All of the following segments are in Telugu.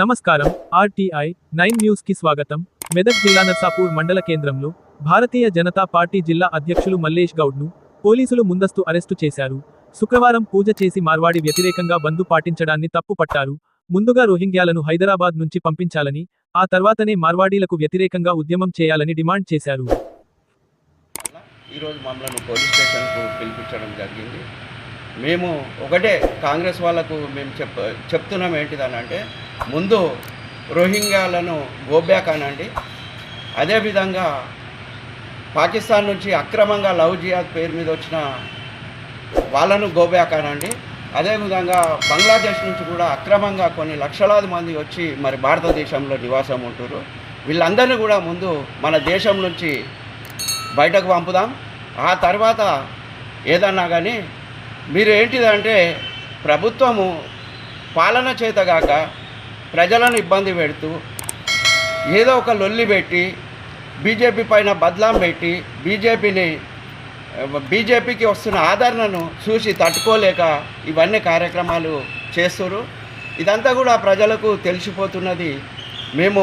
నమస్కారం ఆర్టీఐ నైన్ న్యూస్కి స్వాగతం. మెదక్ జిల్లా నర్సాపూర్ మండల కేంద్రంలో భారతీయ జనతా పార్టీ జిల్లా అధ్యక్షులు మల్లేష్ గౌడ్ను పోలీసులు ముందస్తు అరెస్టు చేశారు. శుక్రవారం పూజ చేసి మార్వాడి వ్యతిరేకంగా బంధు పాటించడాన్ని తప్పుపట్టారు. ముందుగా రోహింగ్యాలను హైదరాబాద్ నుంచి పంపించాలని ఆ తర్వాతనే మార్వాడీలకు వ్యతిరేకంగా ఉద్యమం చేయాలని డిమాండ్ చేశారు. ఈరోజు మమ్మల్ని పోలీస్ స్టేషన్కు పిలిపించడం జరిగింది. మేము ఒకటే కాంగ్రెస్ వాళ్ళకు మేము చెప్ చెప్తున్నాం ఏంటిదని అంటే ముందు రోహింగ్యాలను గోబ్యాక్ అనండి. అదేవిధంగా పాకిస్తాన్ నుంచి అక్రమంగా లవ్ జియాద్ పేరు మీద వచ్చిన వాళ్ళను గోబ్యాక్ అనండి. అదేవిధంగా బంగ్లాదేశ్ నుంచి కూడా అక్రమంగా కొన్ని లక్షలాది మంది వచ్చి మరి భారతదేశంలో నివాసం ఉంటున్నారు వీళ్ళందరినీ కూడా ముందు మన దేశం నుంచి బయటకు పంపుదాం. ఆ తర్వాత ఏదన్నా కానీ మీరు ఏంటిదంటే ప్రభుత్వము పాలన చేతగాక ప్రజలను ఇబ్బంది పెడుతూ ఏదో ఒక లొల్లి పెట్టి బీజేపీ పైన బదలాం పెట్టి బీజేపీని బీజేపీకి వస్తున్న ఆదరణను చూసి తట్టుకోలేక ఇవన్నీ కార్యక్రమాలు చేస్తున్నారు ఇదంతా కూడా ప్రజలకు తెలిసిపోతున్నది. మేము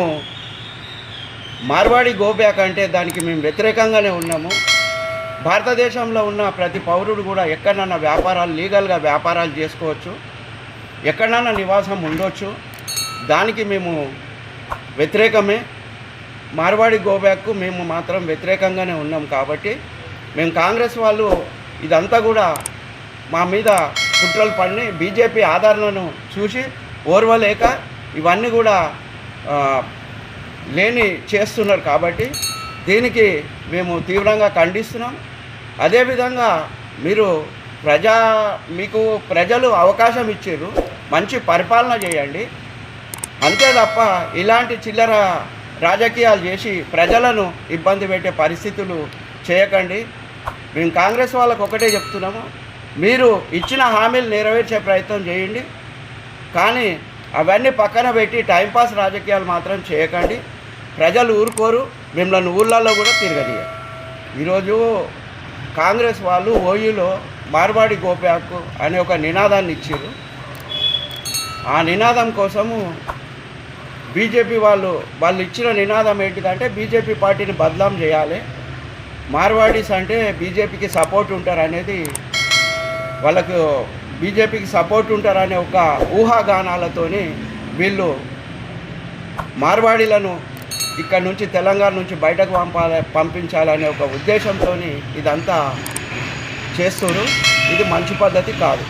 మార్వాడి గోబ్యాక్ అంటే దానికి మేము వ్యతిరేకంగానే ఉన్నాము. భారతదేశంలో ఉన్న ప్రతి పౌరుడు కూడా ఎక్కడన్నా వ్యాపారాలు లీగల్గా వ్యాపారాలు చేసుకోవచ్చు. ఎక్కడన్నా నివాసం ఉండొచ్చు. దానికి మేము వ్యతిరేకమే. మార్వాడి గోబ్యాక్కు మేము మాత్రం వ్యతిరేకంగానే ఉన్నాం కాబట్టి మేము కాంగ్రెస్ వాళ్ళు ఇదంతా కూడా మా మీద కుట్రలు పడిని బీజేపీ ఆదరణను చూసి ఓర్వలేక ఇవన్నీ కూడా లేని చేస్తున్నారు కాబట్టి దీనికి మేము తీవ్రంగా ఖండిస్తున్నాం. అదేవిధంగా మీరు ప్రజా మీకు ప్రజలు అవకాశం ఇచ్చారు మంచి పరిపాలన చేయండి. అంతే తప్ప ఇలాంటి చిల్లర రాజకీయాలు చేసి ప్రజలను ఇబ్బంది పెట్టే పరిస్థితులు చేయకండి. మేము కాంగ్రెస్ వాళ్ళకు ఒకటే చెప్తున్నాము. మీరు ఇచ్చిన హామీలు నెరవేర్చే ప్రయత్నం చేయండి. కానీ అవన్నీ పక్కన పెట్టి టైంపాస్ రాజకీయాలు మాత్రం చేయకండి. ప్రజలు ఊరుకోరు. మిమ్మల్ని ఊళ్ళల్లో కూడా తిరగనియరు ఈరోజు కాంగ్రెస్ వాళ్ళు ఓయూలో మార్వాడి గోప్యాక్ అనే ఒక నినాదాన్ని ఇచ్చారు ఆ నినాదం కోసము బీజేపీ వాళ్ళు వాళ్ళు ఇచ్చిన నినాదం ఏంటిదంటే బీజేపీ పార్టీని బదలాం చేయాలి. మార్వాడీస్ అంటే బీజేపీకి సపోర్ట్ ఉంటారు అనేది వాళ్ళకు బీజేపీకి సపోర్ట్ ఉంటారనే ఒక ఊహాగానాలతోని వీళ్ళు మార్వాడీలను ఇక్కడ నుంచి తెలంగాణ నుంచి బయటకు పంపాలి పంపించాలనే ఒక ఉద్దేశంతో ఇదంతా చేస్తున్నారు ఇది మంచి పద్ధతి కాదు.